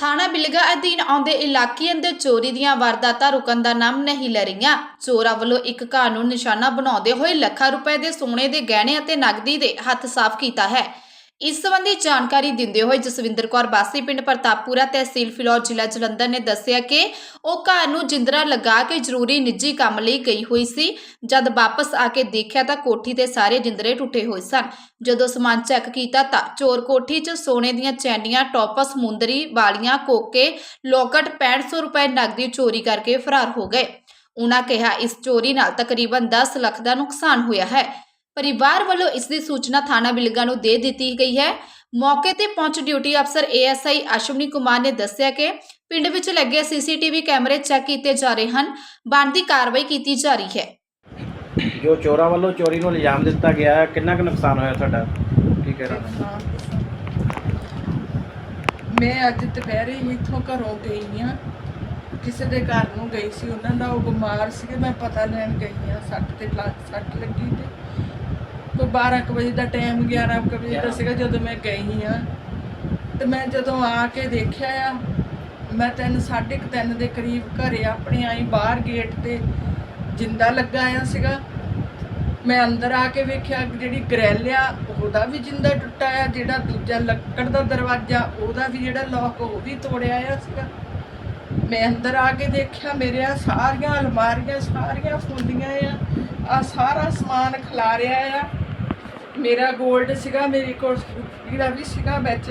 ਥਾਣਾ ਬਿਲਗਾ ਅਧੀਨ ਆਉਂਦੇ ਇਲਾਕੇ ਅੰਦਰ ਚੋਰੀ ਦੀਆਂ ਵਾਰਦਾਤਾਂ ਰੁਕਣ ਦਾ ਨਾਮ ਨਹੀਂ ਲੈ ਰਹੀਆਂ। ਚੋਰਾਂ ਵੱਲੋਂ ਇੱਕ ਘਰ ਨੂੰ ਨਿਸ਼ਾਨਾ ਬਣਾਉਂਦੇ ਹੋਏ ਲੱਖਾਂ ਰੁਪਏ ਦੇ ਸੋਨੇ ਦੇ ਗਹਿਣੇ ਅਤੇ ਨਗਦੀ ਦੇ ਹੱਥ ਸਾਫ਼ ਕੀਤਾ ਹੈ। ਇਸ ਸੰਬੰਧੀ ਜਾਣਕਾਰੀ ਦਿੰਦੇ ਹੋਏ ਜਸਵਿੰਦਰ ਕੌਰ ਬਾਸੀ ਪਿੰਡ ਪ੍ਰਤਾਪਪੁਰਾ ਤਹਿਸੀਲ ਫਿਲੌਰ ਜ਼ਿਲ੍ਹਾ ਜਲੰਧਰ ਨੇ ਦੱਸਿਆ ਕਿ ਉਹ ਘਰ ਨੂੰ ਜਿੰਦਰਾ ਲਗਾ ਕੇ ਜ਼ਰੂਰੀ ਨਿੱਜੀ ਕੰਮ ਲਈ ਗਈ ਹੋਈ ਸੀ। ਜਦ ਵਾਪਸ ਆ ਕੇ ਦੇਖਿਆ ਤਾਂ ਕੋਠੀ ਤੇ ਸਾਰੇ ਜਿੰਦਰੇ ਟੁੱਟੇ ਹੋਏ ਸਨ। ਜਦੋਂ ਸਮਾਨ ਚੈੱਕ ਕੀਤਾ ਤਾਂ ਚੋਰ ਕੋਠੀ 'ਚ ਸੋਨੇ ਦੀਆਂ ਚੈਨੀਆਂ, ਟੋਪਸ, ਮੁੰਦਰੀ ਵਾਲੀਆਂ, ਕੋਕੇ, ਲੋਕਟ 6500 ਰੁਪਏ ਨਗਦੀ ਚੋਰੀ ਕਰਕੇ ਫਰਾਰ ਹੋ ਗਏ। ਉਹਨਾਂ ਕਿਹਾ, ਇਸ ਚੋਰੀ ਨਾਲ ਤਕਰੀਬਨ 10 ਲੱਖ ਦਾ ਨੁਕਸਾਨ ਹੋਇਆ ਹੈ। ਪਰਿਵਾਰ ਵੱਲੋਂ ਇਸ ਦੀ ਸੂਚਨਾ ਥਾਣਾ ਬਿਲਗਾ ਨੂੰ ਦੇ ਦਿੱਤੀ ਗਈ ਹੈ। ਮੌਕੇ ਤੇ ਪਹੁੰਚ ਡਿਊਟੀ ਅਫਸਰ ਏਐਸਆਈ ਅਸ਼ਵਨੀ ਕੁਮਾਰ ਨੇ ਦੱਸਿਆ ਕਿ ਪਿੰਡ ਵਿੱਚ ਲੱਗੇ ਸੀਸੀਟੀਵੀ ਕੈਮਰੇ ਚੈੱਕ ਕੀਤੇ ਜਾ ਰਹੇ ਹਨ। ਬਣਦੀ ਕਾਰਵਾਈ ਕੀਤੀ ਜਾ ਰਹੀ ਹੈ। ਜੋ ਚੋਰਾਂ ਵੱਲੋਂ ਚੋਰੀ ਨੂੰ ਇਲਜ਼ਾਮ ਦਿੱਤਾ ਗਿਆ ਹੈ ਕਿੰਨਾ ਕੁ ਨੁਕਸਾਨ ਹੋਇਆ ਤੁਹਾਡਾ? ਕੀ ਕਹਿ ਰਹੇ ਹੋ? ਮੈਂ ਅੱਜ ਦੁਪਹਿਰੇ ਹੀ ਇੱਥੋਂ ਘਰੋਂ ਗਈ ਆ ਕਿਸੇ ਦੇ ਘਰ ਨੂੰ ਗਈ ਸੀ ਉਹਨਾਂ ਦਾ ਉਹ ਬਿਮਾਰ ਸੀ ਮੈਂ ਪਤਾ ਲੈਣ ਗਈ ਆ ਸੱਟ ਤੇ ਸੱਟ ਲੱਗੀ ਤੇ। ਕੋਈ 12 ਕੁ ਵਜੇ ਦਾ ਟਾਈਮ 11 ਕੁ ਵਜੇ ਦਾ ਸੀਗਾ, ਜਦੋਂ ਮੈਂ ਗਈ ਆ ਤੇ ਮੈਂ ਜਦੋਂ ਆ ਕੇ ਦੇਖਿਆ ਆ, ਮੈਂ ਤਿੰਨ, ਸਾਢੇ ਕੁ ਤਿੰਨ ਦੇ ਕਰੀਬ ਘਰੇ ਆਪਣੇ ਆਈ ਬਾਹਰ ਗੇਟ ਤੇ ਜਿੰਦਾ ਲੱਗਾ ਆ ਸੀਗਾ। ਮੈਂ ਅੰਦਰ ਆ ਕੇ ਵੇਖਿਆ, ਜਿਹੜੀ ਗ੍ਰਿਲ ਆ, ਉਹਦਾ ਵੀ ਜਿੰਦਾ ਟੁੱਟਾ ਆ, ਜਿਹੜਾ ਦੂਜਾ ਲੱਕੜ ਦਾ ਦਰਵਾਜ਼ਾ, ਉਹਦਾ ਵੀ ਜਿਹੜਾ ਲੋਕ ਉਹ ਵੀ ਤੋੜਿਆ ਆ ਸੀਗਾ। ਮੈਂ ਅੰਦਰ ਆ ਕੇ ਦੇਖਿਆ, ਮੇਰੇ ਆ ਸਾਰੀਆਂ ਅਲਮਾਰੀਆਂ, ਸਾਰੀਆਂ ਫੁੱਲੀਆਂ ਆ ਆ ਸਾਰਾ ਸਮਾਨ ਖਿਲਾਰਿਆ ਆ। ਮੇਰਾ 골ਡ ਸੀਗਾ, ਮੇਰੀ ਕੋਲ ਜਿਹੜਾ ਵੀ ਸੀਗਾ ਵਿੱਚ।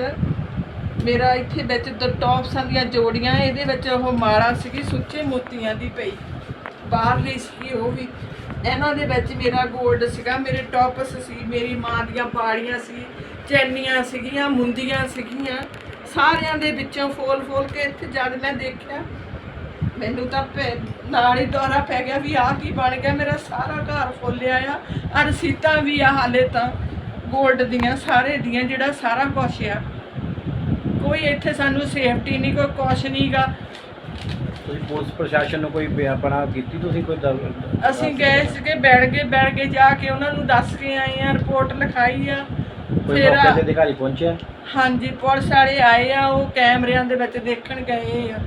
ਮੇਰਾ ਇੱਥੇ ਵਿੱਚ ਦ ਟੌਪਸਾਂ ਦੀਆਂ ਜੋੜੀਆਂ, ਇਹਦੇ ਵਿੱਚ ਉਹ ਮਾਲਾ ਸੀਗੀ, ਸੁੱਚੇ ਮੋਤੀਆਂ ਦੀ ਪਈ। ਬਾਹਰਲੀ ਸੀ ਉਹ ਵੀ। ਇਹਨਾਂ ਦੇ ਵਿੱਚ ਮੇਰਾ 골ਡ ਸੀਗਾ, ਮੇਰੇ ਟੌਪਸ ਸੀ, ਮੇਰੀ ਮਾਂ ਦੀਆਂ ਬਾੜੀਆਂ ਸੀ, ਚੈਨੀਆਂ ਸੀਗੀਆਂ, ਮੁੰਦੀਆਂ ਸੀਗੀਆਂ। ਸਾਰਿਆਂ ਦੇ ਵਿੱਚੋਂ ਫੋਲ ਫੋਲ ਕੇ ਇੱਥੇ ਜਦ ਮੈਂ ਦੇਖਿਆ ਮੈਨੂੰ ਤਾਂ ਪੈ- ਨਾਲ ਹੀ ਦੌਰਾ ਪੈ ਗਿਆ ਵੀ ਆਹ ਕੀ ਬਣ ਗਿਆ ਮੇਰਾ ਸਾਰਾ ਘਰ ਫੁੱਲਿਆ ਆ। ਆ ਰਸੀਤਾਂ ਵੀ ਆ ਹਾਲੇ ਤਾਂ 골ਡ ਦੀਆਂ ਸਾਰੇ ਦੀਆਂ ਜਿਹੜਾ ਸਾਰਾ ਕੁਛ ਆ। ਕੋਈ ਇੱਥੇ ਸਾਨੂੰ ਸੇਫਟੀ ਨਹੀਂ ਕੋਈ ਕੁਛ ਨਹੀਂਗਾ ਤੁਸੀਂ ਪੁਲਿਸ ਪ੍ਰਸ਼ਾਸਨ ਨੂੰ ਕੋਈ ਬ- ਆਪਣਾ ਕੀਤੀ ਤੁਸੀਂ ਕੋਈ ਅਸੀਂ ਗਏ ਸੀਗੇ ਬੈਠ ਗਏ ਬੈਠ ਕੇ ਜਾ ਕੇ ਉਹਨਾਂ ਨੂੰ ਦੱਸ ਕੇ ਆਏ ਆ ਰਿਪੋਰਟ ਲਿਖਾਈ ਆ। ਕੋਈ ਫਿਰ ਮੌਕੇ ਤੇ ਅਧਿਕਾਰੀ ਪਹੁੰਚਿਆ? ਹਾਂਜੀ ਪੁਲਿਸ ਵਾਲੇ ਆਏ ਆ ਉਹ ਕੈਮਰਿਆਂ ਦੇ ਵਿੱਚ ਦੇਖਣ ਗਏ ਆ।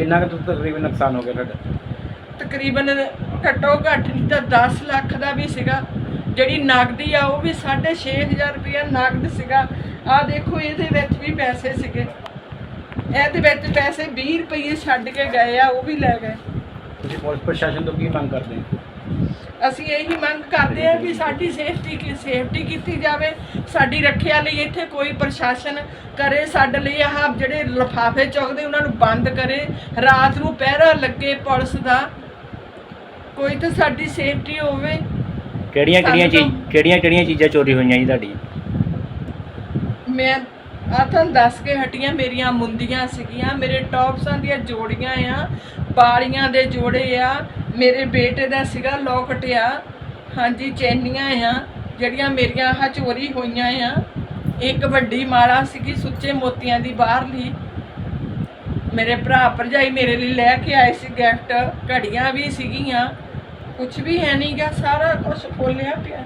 ਕਿੰਨਾ ਕੁ ਤਕਰੀਬਨ ਨੁਕਸਾਨ ਹੋ ਗਿਆ ਤੁਹਾਡਾ? ਤਕਰੀਬਨ ਘੱਟੋ ਘੱਟ ਨਹੀਂ ਤਾਂ 10 ਲੱਖ ਦਾ ਵੀ ਸੀਗਾ। ਜਿਹੜੀ ਨਗਦੀ ਆ ਉਹ ਵੀ 6500 ਰੁਪਇਆ ਨਗਦ ਸੀਗਾ। ਆ ਦੇਖੋ ਇਹਦੇ ਵਿੱਚ ਵੀ ਪੈਸੇ ਸੀਗੇ। ਇਹਦੇ ਵਿੱਚ ਪੈਸੇ 20 ਰੁਪਏ ਛੱਡ ਕੇ ਗਏ ਆ ਉਹ ਵੀ ਲੈ ਗਏ। ਤੁਸੀਂ ਪੁਲਿਸ ਪ੍ਰਸ਼ਾਸਨ ਤੋਂ ਕੀ ਮੰਗ ਕਰਦੇ ਹੋ? ਅਸੀਂ ਇਹੀ ਮੰਗ ਕਰਦੇ ਹਾਂ ਵੀ ਸਾਡੀ ਸੇਫਟੀ ਕੀ ਸੇਫਟੀ ਕੀਤੀ ਜਾਵੇ ਸਾਡੀ ਰੱਖਿਆ ਲਈ ਇੱਥੇ ਕੋਈ ਪ੍ਰਸ਼ਾਸਨ ਕਰੇ ਸਾਡੇ ਲਈ ਆਹ ਜਿਹੜੇ ਲਫਾਫੇ ਚੁੱਕਦੇ ਉਹਨਾਂ ਨੂੰ ਬੰਦ ਕਰੇ। ਰਾਤ ਨੂੰ ਪਹਿਰਾ ਲੱਗੇ ਪੁਲਿਸ ਦਾ ਕੋਈ ਤਾਂ ਸਾਡੀ ਸੇਫਟੀ ਹੋਵੇ। ਕਿਹੜੀਆਂ ਕਿਹੜੀਆਂ ਚੀਜ਼ ਕਿਹੜੀਆਂ ਕਿਹੜੀਆਂ ਚੀਜ਼ਾਂ ਚੋਰੀ ਹੋਈਆਂ ਜੀ ਤੁਹਾਡੀ? ਮੈਂ ਆ ਤੁਹਾਨੂੰ ਦੱਸ ਕੇ ਹਟੀਆਂ ਮੇਰੀਆਂ ਮੁੰਦੀਆਂ ਸੀਗੀਆਂ ਮੇਰੇ ਟੌਪਸਾਂ ਦੀਆਂ ਜੋੜੀਆਂ ਆ ਬਾਲੀਆਂ ਦੇ ਜੋੜੇ ਆ ਮੇਰੇ ਬੇਟੇ ਦਾ ਸੀਗਾ ਲੋਕਟ ਆ ਹਾਂਜੀ, ਚੈਨੀਆਂ ਆ, ਜਿਹੜੀਆਂ ਮੇਰੀਆਂ ਆਹ ਚੋਰੀ ਹੋਈਆਂ ਆ। ਇੱਕ ਵੱਡੀ ਮਾਲਾ ਸੀਗੀ ਸੁੱਚੇ ਮੋਤੀਆਂ ਦੀ ਬਾਹਰਲੀ। ਮੇਰੇ ਭਰਾ ਭਰਜਾਈ ਮੇਰੇ ਲਈ ਲੈ ਕੇ ਆਏ ਸੀ ਗਿਫਟ। ਘੜੀਆਂ ਵੀ ਸੀਗੀਆਂ। ਕੁਝ ਵੀ ਹੈ ਨਹੀਂਗਾ ਸਾਰਾ ਕੁਝ ਫੋਲਿਆ ਪਿਆ।